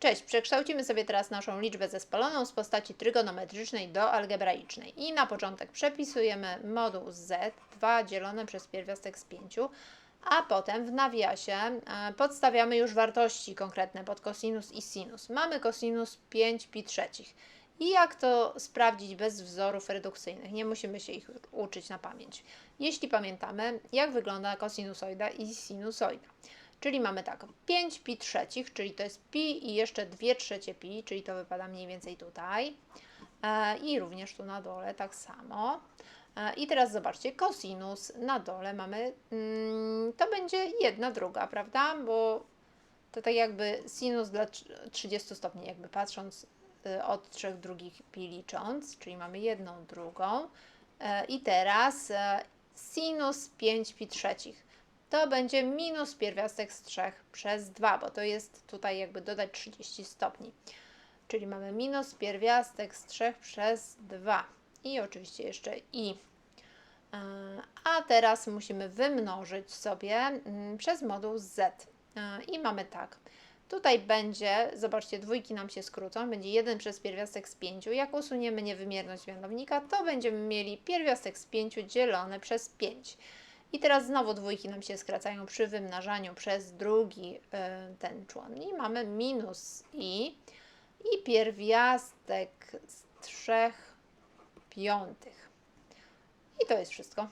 Cześć, przekształcimy sobie teraz naszą liczbę zespoloną z postaci trygonometrycznej do algebraicznej. I na początek przepisujemy moduł z 2 dzielone przez pierwiastek z 5, a potem w nawiasie e, podstawiamy już wartości konkretne pod kosinus i sinus. Mamy kosinus 5 pi trzecich. I jak to sprawdzić bez wzorów redukcyjnych? Nie musimy się ich uczyć na pamięć. Jeśli pamiętamy, jak wygląda kosinusoida i sinusoida. Czyli mamy tak, 5 pi trzecich, czyli to jest pi i jeszcze 2 trzecie pi, czyli to wypada mniej więcej tutaj. E, I również tu na dole tak samo. E, I teraz zobaczcie, kosinus na dole mamy, mm, to będzie jedna druga, prawda? Bo to tak jakby sinus dla trz- 30 stopni, jakby patrząc y, od trzech drugich pi licząc, czyli mamy jedną drugą. E, I teraz sinus 5 pi trzecich. To będzie minus pierwiastek z 3 przez 2, bo to jest tutaj jakby dodać 30 stopni. Czyli mamy minus pierwiastek z 3 przez 2. I oczywiście jeszcze i. E, A teraz musimy wymnożyć sobie mm, przez moduł z. E, I mamy tak. Tutaj będzie, zobaczcie, dwójki nam się skrócą, będzie 1 przez pierwiastek z 5. Jak usuniemy niewymierność mianownika, to będziemy mieli pierwiastek z 5 dzielone przez 5. I teraz znowu dwójki nam się skracają przy wymnażaniu przez drugi y, ten człon. I mamy minus i i pierwiastek z 3 piątych. I to jest wszystko.